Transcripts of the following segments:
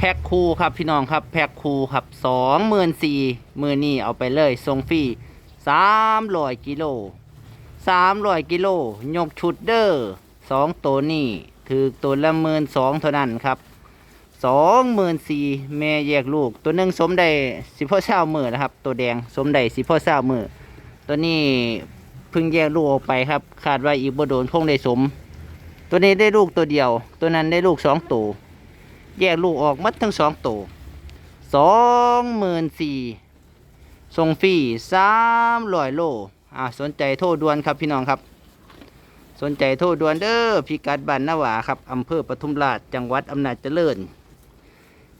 แพ็คคูครับพี่น้องครับแพ็คคูครับสองหมื่นสี่มือนี่เอาไปเลยส่งฟรีสามร้อยกิโลสามร้อยกิโลยกชุดเดอร์สองตัวนี่ถือตัวละหมื่นสองเท่านั้นครับสองหมื่นสี่แม่แยกลูก ตัวหนึ่งสมได้สิพ่อเช้ามือนะครับ ตัวแดงสมได้สิพ่อเช้ามือตัวนี้เพิ่งแยกลูกออกไปครับ คาดว่าอีกบ่โดนคงได้สม ตัวนี้ได้ลูกตัวเดียว ตัวนั้นได้ลูกสองตัว แยกลูกออกมัดทั้งสองตัวสองหมื่นสี่ส่งฟรีสามร้อยโลอ่าสนใจโทรด่วนครับพี่น้องครับ สนใจโทรด่วนเด้อพิกัดบ้านนาหวาครับอำเภอปทุมราชจังหวัดอำนาจเจริญ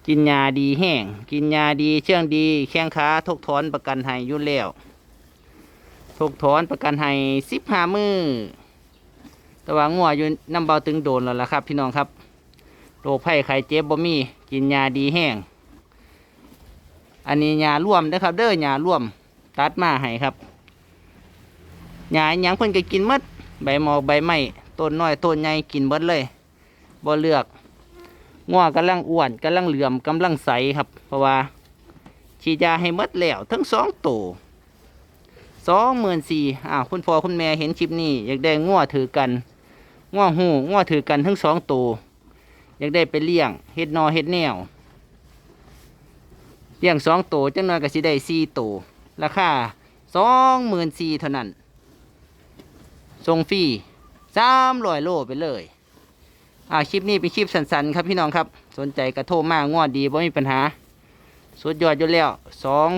กินยาดีแห้ง กินยาดีเชื่องดี แข้งขาทกถอนประกันให้ยุ่แล้วทกถอนประกันให้สิบห้ามือแต่ว่างัวอยู่น้ำเบาตึงโดนแล้วล่ะครับ พี่น้องครับ โรคไข้ไข้เจ็บบ่มีกินยาดีแห้ง อันนี้ยาร่วมนะครับ เด้อยาร่วมตัดมาให้ครับยาอหยังเพิ่นก็กินมดใบหมอกใบไม้ต้นน้อยต้นใหญ่กินหมดเลยบ่เลือกงัวกำลังอ้วนกำลังเหลื่อมกำลังใสครับ เพราะว่าฉีดยาให้มดแล้วทั้งสองตัวสองหมื่นสี่อ้าวคุณพ่อคุณแม่เห็นคลิปนี้ อยากได้งัวถือกันงัวหูงัวถือกันทั้งสองตัว อยากได้ไปเลี้ยงเฮ็ดนอเฮ็ดแนวเลี้ยงสองตัวจังน้อยก็สิได้สี่ตัวราคาสองหมื่นสี่เท่านั้นส่งฟรีสามร้อยโลไปเลยอ่าคลิปนี้เป็นคลิปสั้นๆครับพี่น้องครับ สนใจกระโทรมากงวดดีบ่มีปัญหา สุดยอดอยู่แล้วสอง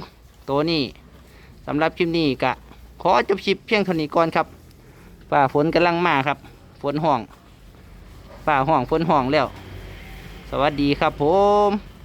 ตัวนี้สำหรับคลิปนี้กะขอจบคลิปเพียงเท่านี้ก่อนครับฝ่าฝนกำลังมาครับ ฝนห้องฝ่าห้องฝนห้องแล้ว สวัสดีครับผม